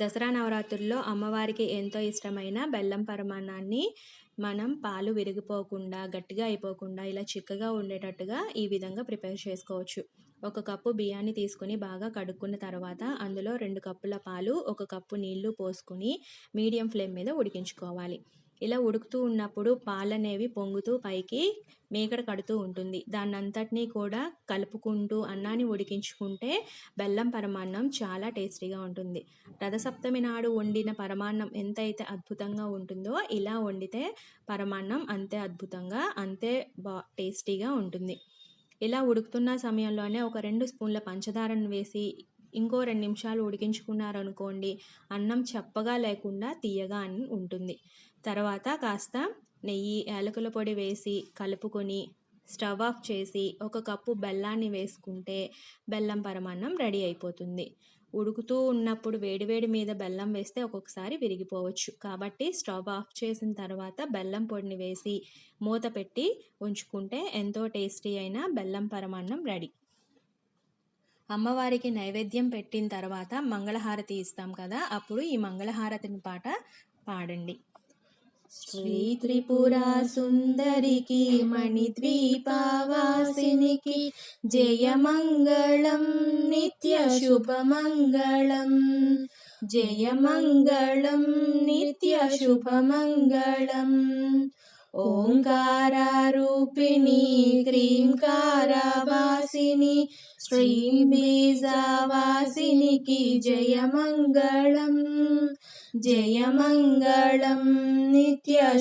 దసరా నవరాత్రుల్లో అమ్మవారికి ఎంతో ఇష్టమైన బెల్లం పరిమాణాన్ని మనం పాలు విరిగిపోకుండా గట్టిగా అయిపోకుండా ఇలా చిక్కగా ఉండేటట్టుగా ఈ విధంగా ప్రిపేర్ చేసుకోవచ్చు. ఒక కప్పు బియ్యాన్ని తీసుకొని బాగా కడుక్కున్న తర్వాత అందులో రెండు కప్పుల పాలు ఒక కప్పు నీళ్ళు పోసుకుని మీడియం ఫ్లేమ్ మీద ఉడికించుకోవాలి. ఇలా ఉడుకుతూ ఉన్నప్పుడు పాలనేవి పొంగుతూ పైకి మేకడ కడుతూ ఉంటుంది. దాన్ని అంతటినీ కూడా కలుపుకుంటూ అన్నాన్ని ఉడికించుకుంటే బెల్లం పరమాన్నం చాలా టేస్టీగా ఉంటుంది. రథసప్తమి నాడు వండిన పరమాన్నం ఎంతైతే అద్భుతంగా ఉంటుందో ఇలా వండితే పరమాన్నం అంతే అద్భుతంగా అంతే బా టేస్టీగా ఉంటుంది. ఇలా ఉడుకుతున్న సమయంలోనే ఒక రెండు స్పూన్ల పంచదారను వేసి ఇంకో రెండు నిమిషాలు ఉడికించుకున్నారనుకోండి అన్నం చప్పగా లేకుండా తీయగా అని ఉంటుంది. తర్వాత కాస్త నెయ్యి యాలకుల పొడి వేసి కలుపుకొని స్టవ్ ఆఫ్ చేసి ఒక కప్పు బెల్లాన్ని వేసుకుంటే బెల్లం పరమాన్నం రెడీ అయిపోతుంది. ఉడుకుతూ ఉన్నప్పుడు వేడివేడి మీద బెల్లం వేస్తే ఒక్కొక్కసారి విరిగిపోవచ్చు. కాబట్టి స్టవ్ ఆఫ్ చేసిన తర్వాత బెల్లం పొడిని వేసి మూత పెట్టి ఉంచుకుంటే ఎంతో టేస్టీ అయిన బెల్లం పరమాన్నం రెడీ. అమ్మవారికి నైవేద్యం పెట్టిన తర్వాత మంగళహారతి ఇస్తాం కదా అప్పుడు ఈ మంగళహారతిని పాట పాడండి. శ్రీ త్రిపురా సుందరికి మణిద్వీపావాసినికి జయమంగళం నిత్య శుభమంగళం జయమంగళం నిత్య శుభమంగళం ఓంకారూపిణి క్రీంకారవాసిని శ్రీం బీజావాసినికి జయమంగళం జయమంగళం నిత్యశుభమంగళం